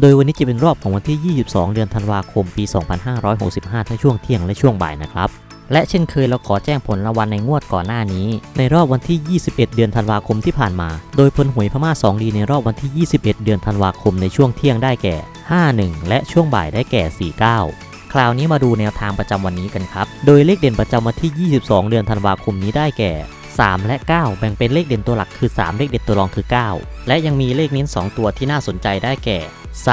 โดยวันนี้จะเป็นรอบของวันที่ 22 เดือนธันวาคม ปี 2565 ทั้งช่วงเที่ยงและช่วงบ่ายนะครับ และเช่นเคยเราขอแจ้งผลรางวัลในงวดก่อนหน้านี้ ในรอบวันที่ 21 เดือนธันวาคมที่ผ่านมา โดยผลหวยพม่า2ดีในรอบวันที่ 21 เดือนธันวาคมในช่วงเที่ยงได้แก่ 51 และช่วงบ่ายได้แก่ 49คราวนี้มาดูแนวทางประจำวันนี้กันครับ โดยเลขเด่นประจำวันที่ 22 เดือนธันวาคมนี้ได้แก่ 3 และ 9 แบ่งเป็นเลขเด่นตัวหลักคือ 3 เลขเด่นตัวรองคือ 9 และยังมีเลขเน้น 2 ตัวที่น่าสนใจได้แก่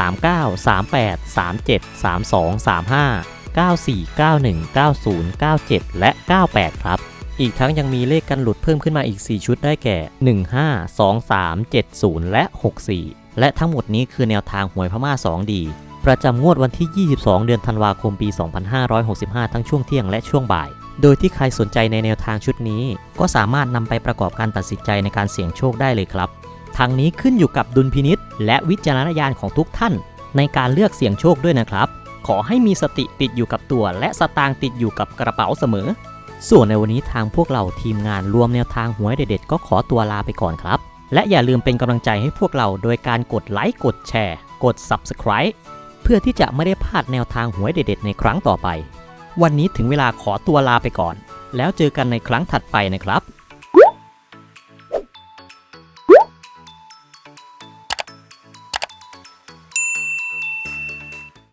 39 38 37 32 35 94 91 90 97 และ 98 ครับ อีกทั้งยังมีเลขกันหลุดเพิ่มขึ้นมาอีก 4 ชุดได้แก่ 15 23 70 และ 64 และทั้งหมดนี้คือแนวทางหวยพม่า2ดีประจำงวดวันที่ 22 เดือนธันวาคม ปี 2565 ทั้งช่วงเที่ยงและช่วงบ่าย โดยที่ใครสนใจในแนวทางชุดนี้ ก็สามารถนำไปประกอบการตัดสินใจในการเสี่ยงโชคได้เลยครับทางนี้ขึ้นอยู่กับดุลพินิษและวิจารณญาณของทุกท่าน ในการเลือกเสี่ยงโชคด้วยนะครับ ขอให้มีสติติดอยู่กับตัว และสตางค์ติดอยู่กับกระเป๋าเสมอ ส่วนในวันนี้ทางพวกเราทีมงานรวมแนวทางหวยเด็ดๆก็ขอตัวลาไปก่อนครับ และอย่าลืมเป็นกำลังใจให้พวกเราโดยการกดไลค์กดแชร์ กด Subscribe เพื่อที่จะไม่ได้พลาดแนวทางหวยเด็ดๆในครั้งต่อไป วันนี้ถึงเวลาขอตัวลาไปก่อน แล้วเจอกันในครั้งถัดไปนะครับ